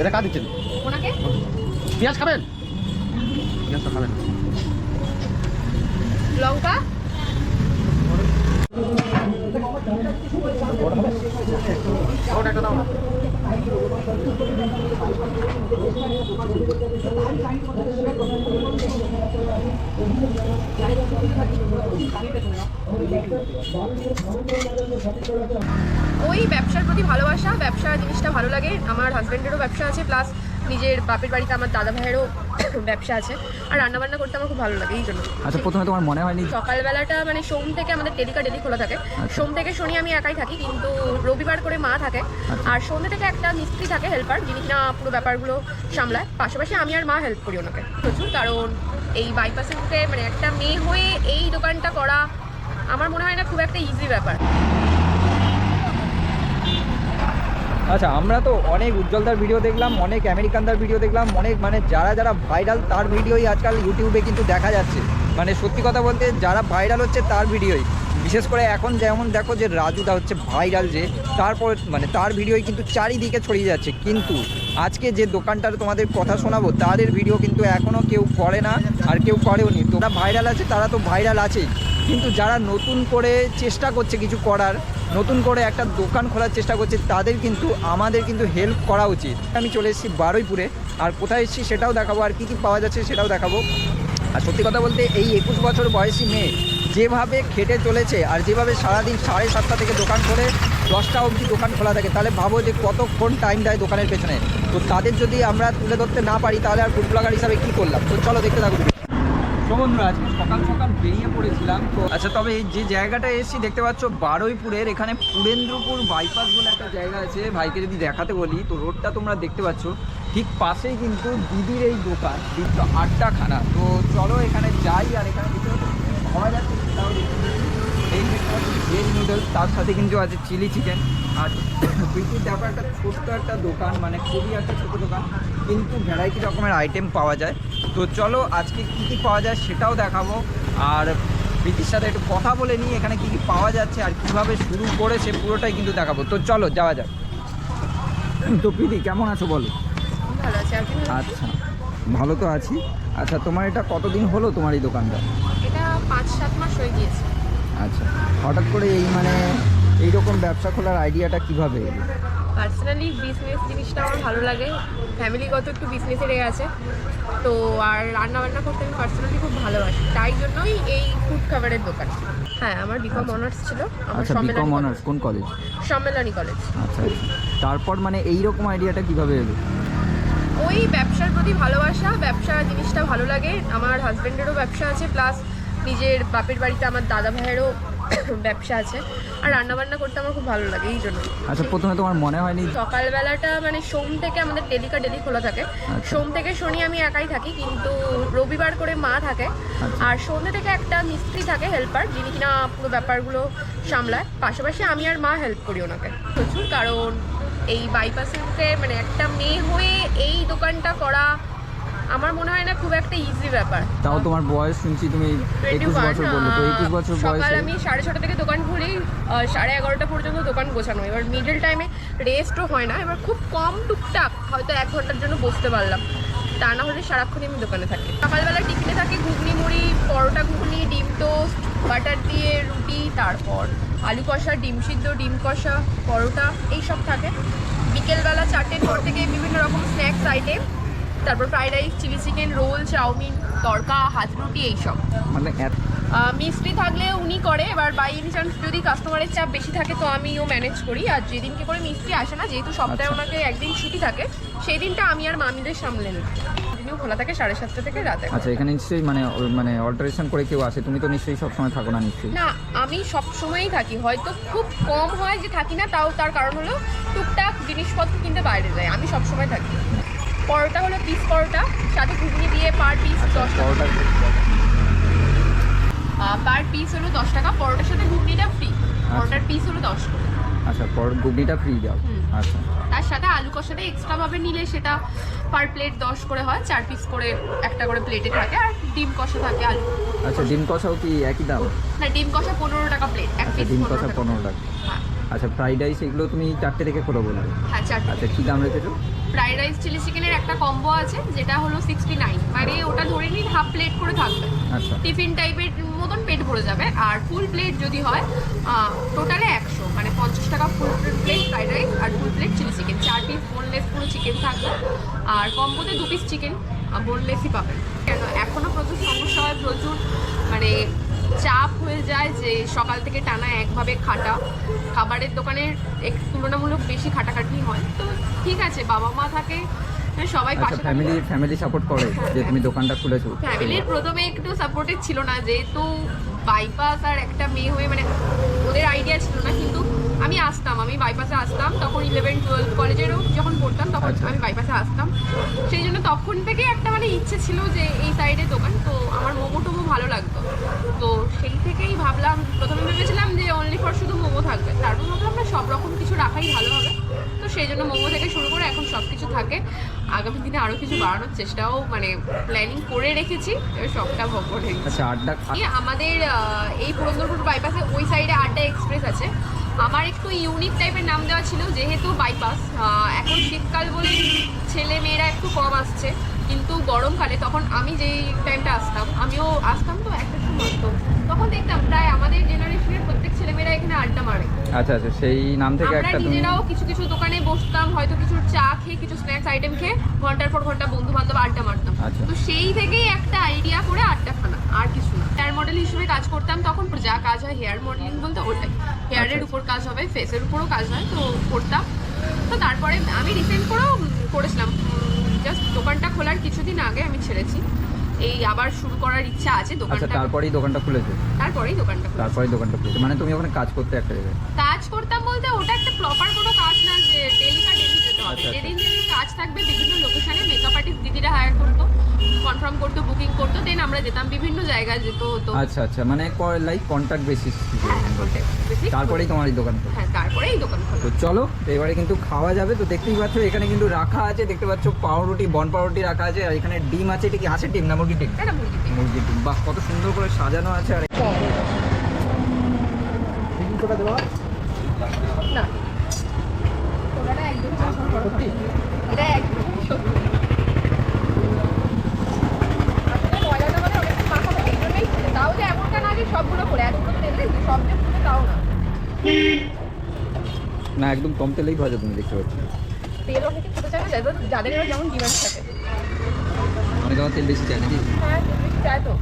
এটা কার দিচ্ছেন? ওনাকে? পেঁয়াজ খাবেন? পেঁয়াজ তো খাবেন। লঙ্কা? ওটা একটা দাও না ওই ব্যবসার প্রতি ভালোবাসা ব্যবসা জিনিসটা ভালো লাগে। আমার হাজব্যান্ডেরও ব্যবসা আছে প্লাস নিজের বাপের বাড়িতে আমার দাদা ভাইয়েরও ব্যবসা আছে। আর রান্নাবান্না করতে আমার খুব ভালো লাগে এই জন্য। আচ্ছা প্রথমে তোমার মনে হয়নি? সকালবেলাটা মানে সোম থেকে আমাদের ডেলিকা ডেলি খোলা থাকে। সোম থেকে শনি আমি একাই থাকি কিন্তু রবিবার করে মা থাকে। আর সন্ধ্যে থেকে একটা মিস্ত্রি থাকে হেল্পার যিনি কিনা পুরো ব্যাপারগুলো সামলায়। পাশাপাশি আমি আর মা হেল্প করি ওনাকে। প্রচুর কারণ এই বাইপাসের মুখে মানে একটা মেয়ে হয়ে এই দোকানটা করা আমার মনে হয় না খুব একটা ইজি ব্যাপার। আচ্ছা আমরা তো অনেক উজ্জ্বলতার ভিডিও দেখলাম, অনেক আমেরিকানদার ভিডিও দেখলাম, অনেক মানে যারা যারা ভাইরাল তার ভিডিওই আজকাল ইউটিউবে কিন্তু দেখা যাচ্ছে। মানে সত্যি কথা বলতে যারা ভাইরাল হচ্ছে তার ভিডিওই বিশেষ করে এখন যেমন দেখো যে রাজুদা হচ্ছে ভাইরাল যে, তারপর মানে তার ভিডিওই কিন্তু চারিদিকে ছড়িয়ে যাচ্ছে। কিন্তু আজকে যে দোকানটার তোমাদের কথা শোনাবো, তাদের ভিডিও কিন্তু এখনও কেউ করে না আর কেউ করেও নি তোমরা ভাইরাল আছে, তারা তো ভাইরাল আছেই। কিন্তু যারা নতুন করে চেষ্টা করছে কিছু করার, নতুন করে একটা দোকান খোলার চেষ্টা করছে, তাদের কিন্তু, আমাদের কিন্তু হেল্প করা উচিত। আমি চলে এসেছি বারুইপুরে, আর কোথায় এসেছি সেটাও দেখাবো, আর কী কী পাওয়া যাচ্ছে সেটাও দেখাবো। আর সত্যি কথা বলতে, এই একুশ বছর বয়সী মেয়ে, যেভাবে খেটে চলেছে, আর যেভাবে সারাদিন সাড়ে সাতটা থেকে দোকান করে দশটা অবধি দোকান খোলা থাকে, তাহলে ভাবো যে কতক্ষণ টাইম দেয় দোকানের পেছনে। তো তাদের যদি আমরা তুলে ধরতে না পারি, তাহলে আর ফুড হিসাবে কী করলাম? তো চলো দেখতে থাকো তো বন্ধুরা সকাল সকাল বেরিয়ে পড়েছিলাম। তো আচ্ছা তবে যে জায়গাটা এসেছি, দেখতে পাচ্ছ বারুইপুরের, এখানে পুরেন্দ্রপুর বাইপাস বলে একটা জায়গা আছে। ভাইকে যদি দেখাতে বলি, তো রোডটা তোমরা দেখতে পাচ্ছ, ঠিক পাশেই কিন্তু দিদির এই দোকান, দিদির আড্ডাখানা। তো চলো এখানে যাই, আর এখানে দেখতে পাচ্ছ। যাচ্ছে। এই ভেজ নুডলস তার সাথে কিন্তু আছে চিলি চিকেন আর প্রীতির দেখো একটা ছোট্ট একটা দোকান মানে খুবই একটা ছোটো দোকান কিন্তু ভ্যারাইটি রকমের আইটেম পাওয়া যায়। তো চলো আজকে কী কী পাওয়া যায় সেটাও দেখাবো। আর প্রীতির সাথে একটু কথা বলে নিই এখানে কী কী পাওয়া যাচ্ছে আর কীভাবে শুরু করেছে পুরোটাই কিন্তু দেখাবো। তো চলো যাওয়া যাক। তো প্রীতি কেমন আছো বলো? আচ্ছা ভালো তো আছি। আচ্ছা তোমার এটা কতদিন হলো তোমার এই দোকানটা? এটা পাঁচ সাত মাস হয়ে গিয়েছে। আচ্ছা হঠাৎ করে এই মানে এইরকম ব্যবসা খোলার আইডিয়াটা কীভাবে এলো? পার্সোনালি বিজনেস জিনিসটা আমার ভালো লাগে। ফ্যামিলিগত একটু বিজনেসের এ আছে। তো আর রান্না বান্না করতে আমি পার্সোনালি খুব ভালোবাসি। তাই জন্যই এই ফুড খাবারের দোকান। হ্যাঁ আমার বিকম অনার্স ছিল। আমার আচ্ছা বিকম অনার্স কোন কলেজ সম্মেলনী কলেজ। আচ্ছা আচ্ছা। তারপর মানে এইরকম আইডিয়াটা কীভাবে এলো? ওই ব্যবসার প্রতি ভালোবাসা ব্যবসা জিনিসটা ভালো লাগে। আমার হাজব্যান্ডেরও ব্যবসা আছে প্লাস নিজের বাপের বাড়িতে আমার দাদা ভাইয়েরও ব্যবসা আছে। আর রান্নাবান্না করতে আমার খুব ভালো লাগে এই জন্য। আচ্ছা প্রথমে তোমার মনে হয়নি? সকালবেলাটা মানে সোম থেকে আমাদের ডেলিকা ডেলি খোলা থাকে। আচ্ছা। সোম থেকে শনি আমি একাই থাকি কিন্তু রবিবার করে মা থাকে। আচ্ছা। আর সন্ধ্যে থেকে একটা মিস্ত্রি থাকে হেল্পার যিনি কিনা পুরো ব্যাপারগুলো সামলায়। পাশাপাশি আমি আর মা হেল্প করি ওনাকে প্রচুর কারণ এই বাইপাসের মুখে মানে একটা মেয়ে হয়ে এই দোকানটা করা আমার মনে হয় না খুব একটা ইজি ব্যাপার। তাও তোমার বয়স শুনছি তুমি একুশ 21, বছর বলল তো একুশ বছর বয়স সকাল আমি সাড়ে ছটা থেকে দোকান খুলি সাড়ে এগারোটা পর্যন্ত দোকান গোছানো। এবার মিডল টাইমে রেস্টও হয় না এবার খুব কম টুকটাক হয়তো এক ঘণ্টার জন্য বসতে পারলাম। তা না হলে সারাক্ষণই আমি দোকানে থাকি। সকালবেলা টিফিনে থাকি ঘুগনি মুড়ি পরোটা ঘুগনি ডিম টোস্ট বাটার দিয়ে রুটি তারপর আলু কষা ডিম সিদ্ধ ডিম কষা পরোটা এইসব থাকে। বিকেলবেলা চারটের পর থেকে বিভিন্ন রকম স্ন্যাক্স আইটেম তারপর fried rice chilli chicken roll chowmein tadka হাত রুটি এইসব। মানে মিস্ত্রি থাকলে উনি করে এবার বাই এনি চান্স যদি কাস্টমারের চাপ বেশি থাকে তো আমিও ম্যানেজ করি। আর যেদিনকে করে মিস্ত্রি আসে না যেহেতু সপ্তাহে আচ্ছা। ওনাকে একদিন ছুটি থাকে সেই দিনটা আমি আর মামিদের সামলে নিই। খোলা থাকে সাড়ে সাতটা থেকে রাতে আচ্ছা এখানে নিশ্চয়ই মানে মানে অল্টারেশন করে কেউ আসে। তুমি তো নিশ্চয়ই সবসময় থাকো না নিশ্চয়ই? না আমি সব সময়ই থাকি। হয়তো খুব কম হয় যে থাকি না তাও তার কারণ হলো টুকটাক জিনিসপত্র কিনতে বাইরে যায়। আমি সব সময় থাকি। পরোটা হলো পিস পরোটা সাথে ঘুগনি দিয়ে পার পিস আচ্ছা দশ টাকা। পার পিস হলো দশ টাকা পরোটার সাথে ঘুগনিটা ফ্রি পরোটার পিস হলো দশ আচ্ছা পর ঘুগনিটা ফ্রি দাও। আচ্ছা। তার সাথে আলু কষাটা এক্সট্রাভাবে নিলে সেটা পার প্লেট দশ করে হয় চার পিস করে একটা করে প্লেটে থাকে আর ডিম কষা থাকে আলু। আচ্ছা ডিম কষাও কি একই দাম? না ডিম কষা পনেরো টাকা প্লেট এক আচ্ছা পিস ডিম কষা পনেরো টাকা। হ্যাঁ। আচ্ছা ফ্রাইড রাইস এগুলো তুমি চারটে থেকে করে বলবে হ্যাঁ চারটে আচ্ছা কী দাম রেখেছো? ফ্রাইড রাইস চিলি চিকেনের একটা কম্বো আছে যেটা হলো সিক্সটি নাইন মানে ওটা ধরে নিন হাফ প্লেট করে থাকবে। আচ্ছা। টিফিন টাইপের মতন পেট ভরে যাবে। আর ফুল প্লেট যদি হয় টোটালে একশো। মানে পঞ্চাশ টাকা ফুল প্লেট ফ্রাইড রাইস আর ফুল প্লেট চিলি চিকেন চার পিস বোনলেস পুরো চিকেন থাকবে। আর কম্বোতে দু পিস চিকেন বোনলেসই পাবেন। কেন এখনও প্রচুর সমস্যা হয় প্রচুর মানে চাপ হয়ে যায় যে সকাল থেকে টানা একভাবে খাটা। খাবারের দোকানের এক- তুলনামূলক বেশি খাটাখাটি হয়। তো ঠিক আছে বাবা মা থাকে সবাই আচ্ছা পাশে ফ্যামিলি ফ্যামিলি সাপোর্ট করে যে তুমি দোকানটা খুলেছো। ফ্যামিলির প্রথমে একটু সাপোর্টেড ছিল না যেহেতু বাইপাস আর একটা মেয়ে হয়ে মানে ওদের আইডিয়া ছিল না কিন্তু আমি আসতাম আমি বাইপাসে আসতাম তখন ইলেভেন টুয়েলভ কলেজেরও যখন পড়তাম তখন আচ্ছা। আমি বাইপাসে আসতাম। সেই জন্য তখন থেকে একটা মানে ইচ্ছে ছিল যে এই সাইডে দোকান তো আমার মোমো টোমো ভালো লাগতো। তো সেই থেকেই ভাবলাম প্রথমে ভেবেছিলাম যে অনলি ফর শুধু মোমো থাকবে। তারপর ভাবলাম না সব রকম কিছু রাখাই ভালো হবে। তো সেই জন্য মোমো থেকে শুরু করে এখন সব কিছু থাকে। আগামী দিনে আরও কিছু বাড়ানোর চেষ্টাও মানে প্ল্যানিং করে রেখেছি। এবার সবটা ভগ্ন ঢেকেছি আচ্ছা আড্ডা আমাদের এই পুরন্দরপুর বাইপাসে ওই সাইডে আড্ডা এক্সপ্রেস আছে। আমার একটু ইউনিক টাইপের নাম দেওয়া ছিল যেহেতু বাইপাস এখন শীতকাল বলে ছেলে মেয়েরা একটু কম আসছে কিন্তু গরমকালে তখন আমি যেই টাইমটা আসতাম আমিও আসতাম তো একটা সময় তো তখন দেখতাম প্রায় আমাদের জেনারেশনের প্রত্যেক ছেলেমেয়েরা এখানে আড্ডা মারে। আচ্ছা আচ্ছা সেই নাম থেকে একটা নিজেরাও কিছু কিছু দোকানে বসতাম হয়তো কিছু চা খেয়ে কিছু স্ন্যাক্স আইটেম খেয়ে ঘণ্টার পর ঘণ্টা বন্ধু বান্ধব আড্ডা মারতাম। আচ্ছা। তো সেই থেকেই একটা আইডিয়া করে আড্ডা খানা আর কিছু হেয়ার মডেল হিসেবে কাজ করতাম তখন যা কাজ হয় হেয়ার মডেলিং বলতে ওটাই। হেয়ারের আচ্ছা। উপর কাজ হবে ফেসের উপরও কাজ হয় তো করতাম। তো তারপরে আমি রিসেন্ট করেও করেছিলাম। জাস্ট দোকানটা খোলার কিছুদিন আগে আমি ছেড়েছি। এই আবার শুরু করার ইচ্ছা আছে আচ্ছা দোকানটা তারপরেই দোকানটা খুলেছো? তারপরেই দোকানটা খুলেছি। তারপরেই দোকানটা খুলেছো। মানে তুমি ওখানে কাজ করতে একটা জায়গায়? কাজ করতাম বলতে ওটা একটা প্রপার কোনো কাজ না যে ডেলি কা ডেলি যেতে হবে। আচ্ছা, আচ্ছা। যেদিন যেদিন কাজ থাকবে বিভিন্ন লোকেশনে মেকআপ আর্টিস্ট দিদিরা হায়ার করতো। কনফার্ম করতো বুকিং করতো দেন আমরা যেতাম। বিভিন্ন জায়গায় যেত হতো। আচ্ছা আচ্ছা মানে লাইক কন্ট্যাক্ট বেসিস তারপরেই তোমার এই দোকান হ্যাঁ তারপরে এই দোকান তো চলো এবারে কিন্তু খাওয়া যাবে। তো দেখতেই পাচ্ছ এখানে কিন্তু রাখা আছে। দেখতে পাচ্ছ পাউরুটি বন পাউরুটি রাখা আছে। আর এখানে ডিম আছে এটা কি হাঁসের ডিম না মুরগির ডিম। মুরগির ডিম। বাহ কত সুন্দর করে সাজানো আছে। আর না। একদম সত্যি এটা একদম সত্যি আসলে ময়দাটা মানে অনেকটা মাখা থাকে, এই জন্যই ফুলে। তাও যে এমনটা না যে সবগুলো করে এতগুলো দেবে সব যে ফুলে তাও না না একদম কম তেলেই ভাজা তুমি দেখতে পাচ্ছ। তেল অনেকে খেতে চায় না যাদের যেমন ডিমান্ড থাকে। আমি তোমার তেল বেশি নাকি? হ্যাঁ তেল বেশি চায় তো।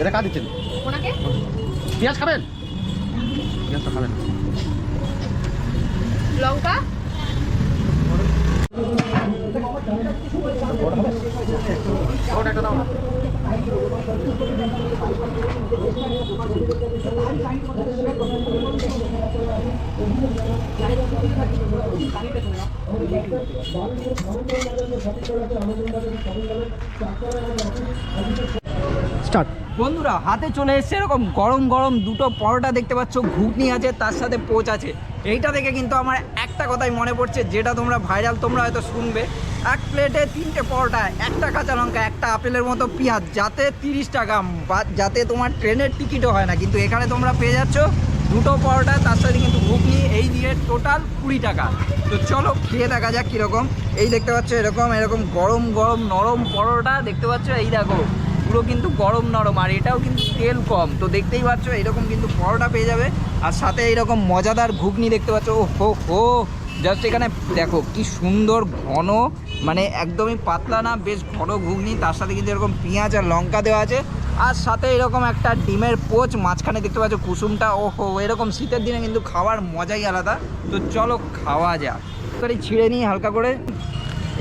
এটা কার দিচ্ছেন? ওনাকে? পেঁয়াজ খাবেন? পেঁয়াজ তো খাবেন। লঙ্কা? ওটা একটা দাও স্টার্ট। বন্ধুরা, হাতে চলে এসছে এরকম গরম গরম দুটো পরোটা দেখতে পাচ্ছ, ঘুগনি আছে, তার সাথে পোচ আছে। এইটা দেখে কিন্তু আমার একটা কথাই মনে পড়ছে, যেটা তোমরা ভাইরাল তোমরা হয়তো শুনবে। এক প্লেটে তিনটে পরোটা, একটা কাঁচা লঙ্কা, একটা আপেলের মতো পেঁয়াজ, যাতে তিরিশ টাকা, বা যাতে তোমার ট্রেনের টিকিটও হয় না। কিন্তু এখানে তোমরা পেয়ে যাচ্ছ দুটো পরোটা, তার সাথে কিন্তু ঘুগনি, এই দিয়ে টোটাল কুড়ি টাকা। তো চলো খেয়ে দেখা যাক কীরকম। এই দেখতে পাচ্ছ এরকম এরকম গরম গরম নরম পরোটা, দেখতে পাচ্ছ? এই দেখো। পুরো কিন্তু গরম নরম, আর এটাও কিন্তু তেল কম। তো দেখতেই পাচ্ছ, এরকম কিন্তু পরোটা পেয়ে যাবে। আর সাথে এইরকম মজাদার ঘুগনি দেখতে পাচ্ছ। ও হো হো। জাস্ট এখানে দেখো, কি সুন্দর ঘন মানে একদমই পাতলা না, বেশ ঘন ঘুগনি। তার সাথে কিন্তু এরকম পেঁয়াজ আর লঙ্কা দেওয়া আছে। আর সাথে এরকম একটা ডিমের পোচ, মাঝখানে দেখতে পাচ্ছ কুসুমটা। ও হো, এরকম শীতের দিনে কিন্তু খাওয়ার মজাই আলাদা। তো চলো খাওয়া যাক। ছিঁড়ে নিই হালকা করে।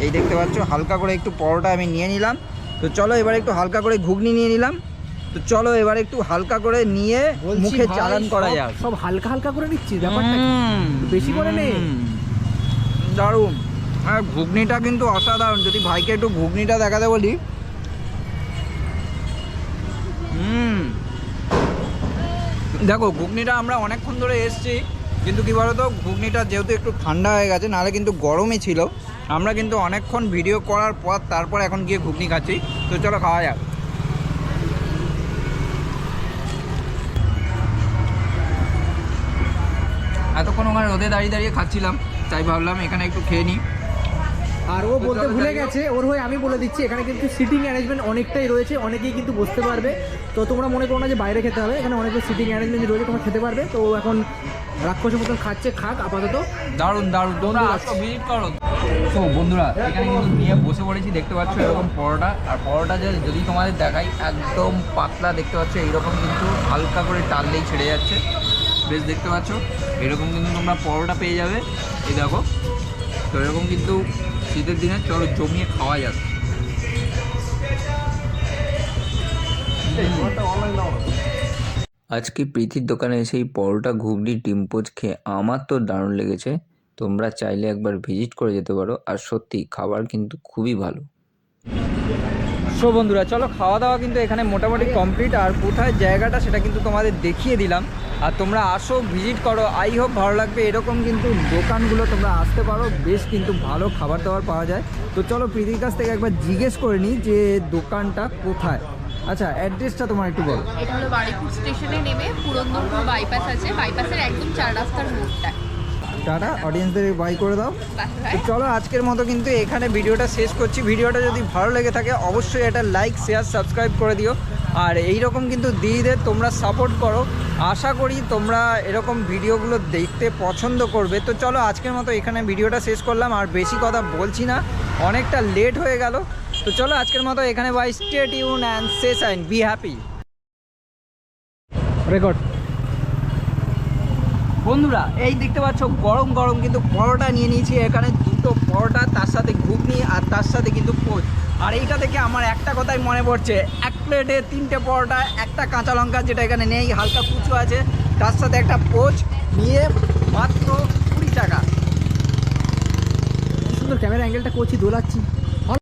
এই দেখতে পাচ্ছ, হালকা করে একটু পরোটা আমি নিয়ে নিলাম। তো চলো এবার একটু হালকা করে ঘুগনি নিয়ে নিলাম। তো চলো এবার একটু হালকা করে নিয়ে মুখে চালান করা যাক। সব হালকা হালকা করে নিচ্ছি ব্যাপারটা বেশি করে নে। হুম। দারুণ। হ্যাঁ ঘুগনিটা কিন্তু অসাধারণ। যদি ভাইকে একটু ঘুগনিটা দেখাতে বলি। হুম। দেখো ঘুগনিটা আমরা অনেকক্ষণ ধরে এসছি। কিন্তু কি বলতো ঘুগনিটা যেহেতু একটু ঠান্ডা হয়ে গেছে নাহলে কিন্তু গরমই ছিল। আমরা কিন্তু অনেকক্ষণ ভিডিও করার পর তারপর এখন গিয়ে ঘুগনি খাচ্ছি। তো চলো খাওয়া যাক। এতক্ষণ ওখানে রোদে দাঁড়িয়ে দাঁড়িয়ে খাচ্ছিলাম তাই ভাবলাম এখানে একটু খেয়ে নিই। আর ও বলতে ভুলে গেছে ওর হয়ে আমি বলে দিচ্ছি এখানে কিন্তু সিটিং অ্যারেঞ্জমেন্ট অনেকটাই রয়েছে অনেকেই কিন্তু বসতে পারবে। তো তোমরা মনে করো না যে বাইরে খেতে হবে এখানে অনেক সিটিং অ্যারেঞ্জমেন্ট রয়েছে তোমরা খেতে পারবে। তো ও এখন রাক্ষসের মতন খাচ্ছে খাক আপাতত। দারুণ দারুণ। তোমরা আসো ভিজিট করো। তো বন্ধুরা এখানে কিন্তু নিয়ে বসে পড়েছি দেখতে পাচ্ছ এরকম পরোটা। আর পরোটা যে যদি তোমাদের দেখাই একদম পাতলা দেখতে পাচ্ছ এইরকম কিন্তু হালকা করে টানলেই ছেড়ে যাচ্ছে। বেশ দেখতে পাচ্ছ এরকম কিন্তু তোমরা পরোটা পেয়ে যাবে। এই দেখো তো এরকম কিন্তু শীতের দিনে চলো জমিয়ে খাওয়া যাবে আজকে প্রীতির দোকানে এসে এই পরোটা, ঘুগনি, ডিম পোচ খেয়ে আমার তো দারুণ লেগেছে। তোমরা চাইলে একবার ভিজিট করে যেতে পারো আর সত্যি খাবার কিন্তু খুবই ভালো। সো বন্ধুরা, চলো খাওয়া দাওয়া কিন্তু এখানে মোটামুটি কমপ্লিট আর কোথায় জায়গাটা সেটা কিন্তু তোমাদের দেখিয়ে দিলাম। আর তোমরা আসো, ভিজিট করো, আই হোপ ভালো লাগবে। এরকম কিন্তু দোকানগুলো তোমরা আসতে পারো, বেশ কিন্তু ভালো খাবার দাবার পাওয়া যায়। তো চলো প্রীতির কাছ থেকে একবার জিজ্ঞেস করে নিই যে দোকানটা কোথায়। আচ্ছা অ্যাড্রেসটা তোমার একটু বলো। এটা হলো বাড়িপুর স্টেশনে নেমে পুরন্দরপুর বাইপাস আছে। বাইপাসের একদম চার রাস্তার মোড়টা। টাটা অডিয়েন্সদের বাই করে দাও। চলো আজকের মতো কিন্তু এখানে ভিডিওটা শেষ করছি। ভিডিওটা যদি ভালো লেগে থাকে অবশ্যই এটা লাইক শেয়ার সাবস্ক্রাইব করে দিও। আর এই রকম কিন্তু দিদিদের তোমরা সাপোর্ট করো। আশা করি তোমরা এরকম ভিডিওগুলো দেখতে পছন্দ করবে। তো চলো আজকের মতো এখানে ভিডিওটা শেষ করলাম। আর বেশি কথা বলছি না। অনেকটা লেট হয়ে গেল। তো চলো আজকের মতো এখানে bye stay Yoon and say sign be happy record বন্ধুরা, এই দেখতে পাচ্ছ, গরম গরম কিন্তু পরোটা নিয়ে নিয়েছি। এখানে দুটো পরোটা, তার সাথে ঘুগনি আর তার সাথে কিন্তু পোচ। আর এইটা থেকে আমার একটা কথাই মনে পড়ছে, এক প্লেটে তিনটে পরোটা, একটা কাঁচা লঙ্কা, যেটা এখানে নেই, হালকা কুচু আছে। তার সাথে একটা পোচ নিয়ে মাত্র কুড়ি টাকা। সুন্দর ক্যামেরা অ্যাঙ্গেলটা করছি, দোলাচ্ছি।